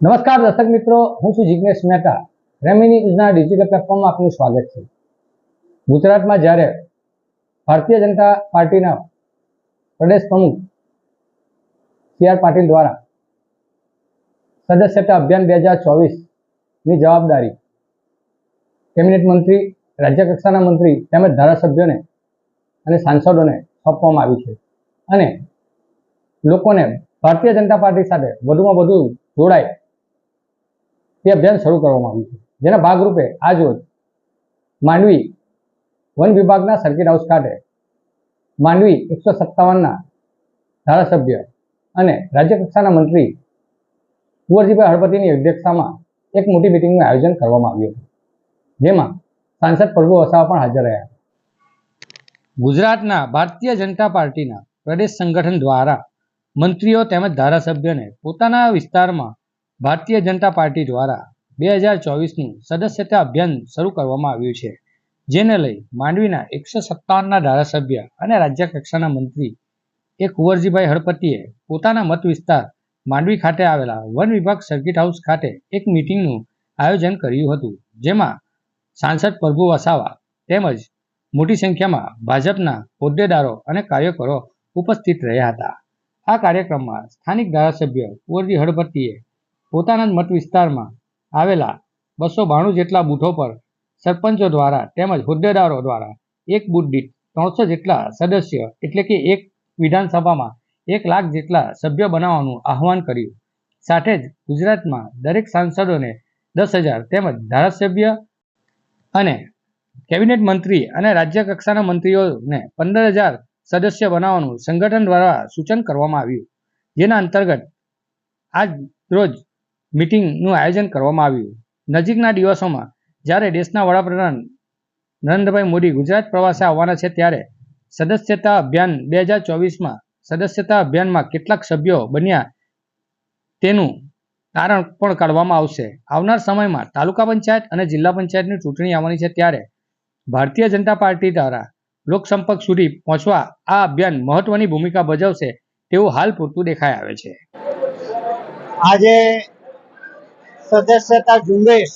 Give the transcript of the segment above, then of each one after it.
નમસ્કાર દર્શક મિત્રો, હું છું જિજ્ઞેશ મહેતા. રેમિની ન્યૂઝના ડિજિટલ પ્લેટફોર્મમાં આપનું સ્વાગત છે. ગુજરાતમાં જ્યારે ભારતીય જનતા પાર્ટીના પ્રદેશ પ્રમુખ સી આર પાટીલ દ્વારા સદસ્યતા અભિયાન બે હજાર ચોવીસની જવાબદારી કેબિનેટ મંત્રી રાજ્ય કક્ષાના મંત્રી તેમજ ધારાસભ્યોને અને સાંસદોને સોંપવામાં આવી છે. અને લોકોને ભારતીય જનતા પાર્ટી સાથે વધુમાં વધુ જોડાય તે અભિયાન શરૂ કરવામાં આવ્યું છે. જેના ભાગરૂપે આજરોજ માંડવી વન વિભાગના સર્કિટ હાઉસ ખાતે માંડવી એકસો સત્તાવનના ધારાસભ્ય અને રાજ્ય કક્ષાના મંત્રી કુંવરજીભાઈ હળપતિની અધ્યક્ષતામાં એક મોટી મિટિંગનું આયોજન કરવામાં આવ્યું હતું. જેમાં સાંસદ પ્રભુ વસાવા પણ હાજર રહ્યા. ગુજરાતના ભારતીય જનતા પાર્ટીના પ્રદેશ સંગઠન દ્વારા મંત્રીઓ તેમજ ધારાસભ્યને પોતાના વિસ્તારમાં ભારતીય જનતા પાર્ટી દ્વારા બે હજાર ચોવીસનું સદસ્યતા અભિયાન શરૂ કરવામાં આવ્યું છે, જેને લઈ માંડવીના એકસો સત્તાવનના ધારાસભ્ય અને રાજ્ય કક્ષાના મંત્રી એ કુંવરજીભાઈ હળપતિએ પોતાના મત વિસ્તાર માંડવી ખાતે આવેલા વન વિભાગ સર્કિટ હાઉસ ખાતે એક મિટિંગનું આયોજન કર્યું હતું, જેમાં સાંસદ પ્રભુ વસાવા તેમજ મોટી સંખ્યામાં ભાજપના હોદ્દેદારો અને કાર્યકરો ઉપસ્થિત રહ્યા હતા. આ કાર્યક્રમમાં સ્થાનિક ધારાસભ્ય કુંવરજી હળપતિએ પોતાના જ મત વિસ્તારમાં આવેલા બસો બાણું જેટલા બૂથો પર સરપંચો દ્વારા તેમજ હોદ્દેદારો દ્વારા એક બૂથ દીઠ ત્રણસો જેટલા સદસ્ય એટલે કે એક વિધાનસભામાં એક લાખ જેટલા સભ્ય બનાવવાનું આહવાન કર્યું. સાથે જ ગુજરાતમાં દરેક સાંસદોને દસ હજાર તેમજ ધારાસભ્ય અને કેબિનેટ મંત્રી અને રાજ્ય કક્ષાના મંત્રીઓને પંદર હજાર સદસ્ય બનાવવાનું સંગઠન દ્વારા સૂચન કરવામાં આવ્યું. જેના અંતર્ગત આજ રોજ મિટિંગનું આયોજન કરવામાં આવ્યું. નજીકના દિવસોમાં, જ્યારે દેશના વડાપ્રધાન નરેન્દ્રભાઈ મોદી ગુજરાત પ્રવાસે આવવાના છે, ત્યારે સદસ્યતા અભિયાન બે હજાર ચોવીસમાં સદસ્યતા અભિયાનમાં કેટલાક સભ્યો બન્યા તેનું તારણ પણ કાઢવામાં આવશે. આવનાર સમયમાં તાલુકા પંચાયત અને જિલ્લા પંચાયતની ચૂંટણી આવવાની છે, ત્યારે ભારતીય જનતા પાર્ટી દ્વારા લોકસંપર્ક સુધી પહોંચવા આ અભિયાન મહત્વની ભૂમિકા ભજવશે તેવું હાલ પૂરતું દેખાઈ આવે છે. આજે સદસ્યતા ઝુંબેશ.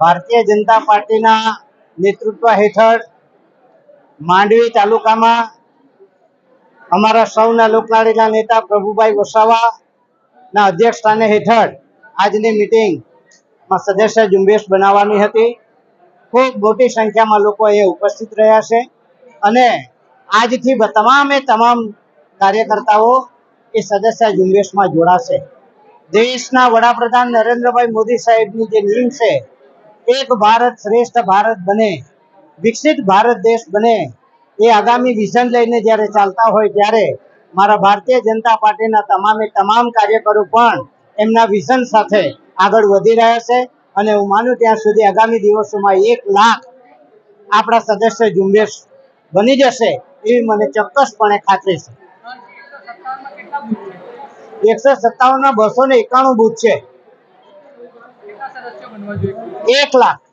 ભારતીય જનતા પાર્ટીના નેતૃત્વ હેઠળ માંડવી તાલુકામાં અમારા સૌના લોકલાડીના નેતા પ્રભુભાઈ વસાવાના અધ્યક્ષ સ્થાને હેઠળ આજની મિટિંગમાં સદસ્ય ઝુંબેશ બનાવવાની હતી. ખૂબ મોટી સંખ્યામાં લોકો એ ઉપસ્થિત રહ્યા છે અને આજથી તમામે તમામ કાર્યકર્તાઓ એ સદસ્ય ઝુંબેશમાં જોડાશે. દેશના વડાપ્રધાન નરેન્દ્રભાઈ મોદી સાહેબની જે નીમ છે, એક ભારત શ્રેષ્ઠ ભારત બને, વિકસિત ભારત દેશ બને, એ આગામી વિઝન લઈને જ્યારે ચાલતા હોય ત્યારે મારા ભારતીય જનતા પાર્ટીના તમામે તમામ કાર્યકરો પણ એમના વિઝન સાથે આગળ વધી રહ્યા છે અને હું માનું ત્યાં સુધી આગામી દિવસોમાં એક લાખ આપણા સદસ્ય ઝુંબેશ બની જશે એવી મને ચોક્કસપણે ખાતરી છે. એકસો સત્તાવનમાં બસો ને એકાણું બુથ છે. એક લાખ.